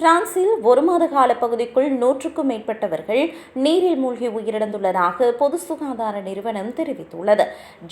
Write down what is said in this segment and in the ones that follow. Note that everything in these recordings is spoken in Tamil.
பிரான்சில் ஒரு மாத கால பகுதிக்குள் நூற்றுக்கும் மேற்பட்டவர்கள் நீரில் மூழ்கி உயிரிழந்துள்ளதாக பொது சுகாதார நிறுவனம் தெரிவித்துள்ளது.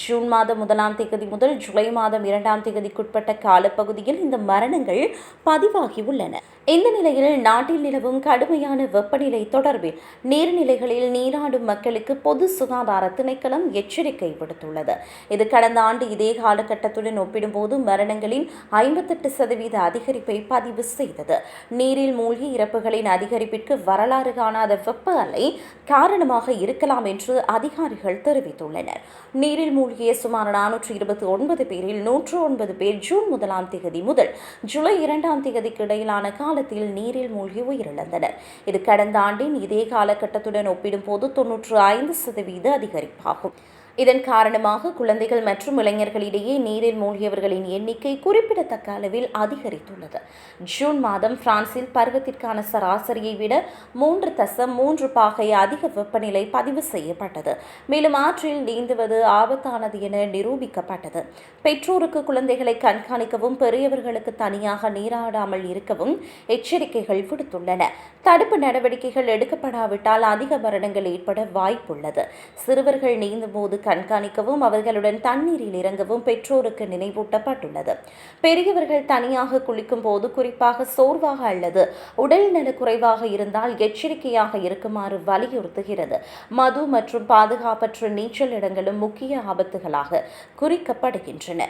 ஜூன் மாதம் முதலாம் தேதி முதல் ஜூலை மாதம் இரண்டாம் தேதிக்குட்பட்ட காலப்பகுதியில் இந்த மரணங்கள் பதிவாகியுள்ளன இந்த நிலையில் நாட்டில் நிலவும் கடுமையான வெப்பநிலை தொடர்பில் நீர்நிலைகளில் நீராடும் மக்களுக்கு பொது சுகாதார திணைக்களம் எச்சரிக்கை விடுத்துள்ளது. இது கடந்த ஆண்டு இதே காலகட்டத்துடன் ஒப்பிடும்போது மரணங்களின் ஐம்பத்தெட்டு சதவீத அதிகரிப்பை பதிவு செய்தது. நீரில் மூழ்கி இறப்புகளின் அதிகரிப்பிற்கு வரலாறு காணாத வெப்ப அலை காரணமாக இருக்கலாம் என்று அதிகாரிகள் தெரிவித்துள்ளனர். நீரில் மூழ்கிய சுமார் நானூற்று இருபத்தி ஒன்பது பேரில் நூற்று ஒன்பது பேர் ஜூன் முதலாம் தேதி முதல் ஜூலை இரண்டாம் தேதிக்கு இடையிலான கால காலத்தில் நீரில் மூழ்கி உயிரிழந்தனர். இது கடந்த ஆண்டின் இதே காலகட்டத்துடன் ஒப்பிடும்போது தொன்னூற்று ஐந்து சதவீத அதிகரிப்பாகும். இதன் காரணமாக குழந்தைகள் மற்றும் இளைஞர்களிடையே நீரில் மூழ்கியவர்களின் எண்ணிக்கை குறிப்பிடத்தக்க அளவில் அதிகரித்துள்ளது. ஜூன் மாதம் பிரான்சில் பருவத்திற்கான சராசரியை விட மூன்று தசம் மூன்று பாகை அதிக வெப்பநிலை பதிவு செய்யப்பட்டது. மேலும் ஆற்றில் நீந்துவது ஆபத்தானது என நிரூபிக்கப்பட்டது. பெற்றோருக்கு குழந்தைகளை கண்காணிக்கவும் பெரியவர்களுக்கு தனியாக நீராடாமல் இருக்கவும் எச்சரிக்கைகள் விடுத்துள்ளன. தடுப்பு நடவடிக்கைகள் எடுக்கப்படாவிட்டால் அதிக மரணங்கள் ஏற்பட வாய்ப்புள்ளது. சிறுவர்கள் நீந்தும் போது கண்காணிக்கவும் அவர்களுடன் தண்ணீரில் இறங்கவும் பெற்றோருக்கு நினைவூட்டப்பட்டுள்ளது. பெரியவர்கள் தனியாக குளிக்கும் போது குறிப்பாக சோர்வாக அல்லது உடல் குறைவாக இருந்தால் எச்சரிக்கையாக இருக்குமாறு வலியுறுத்துகிறது. மது மற்றும் பாதுகாப்பற்ற நீச்சல் இடங்களும் முக்கிய ஆபத்துகளாக குறிக்கப்படுகின்றன.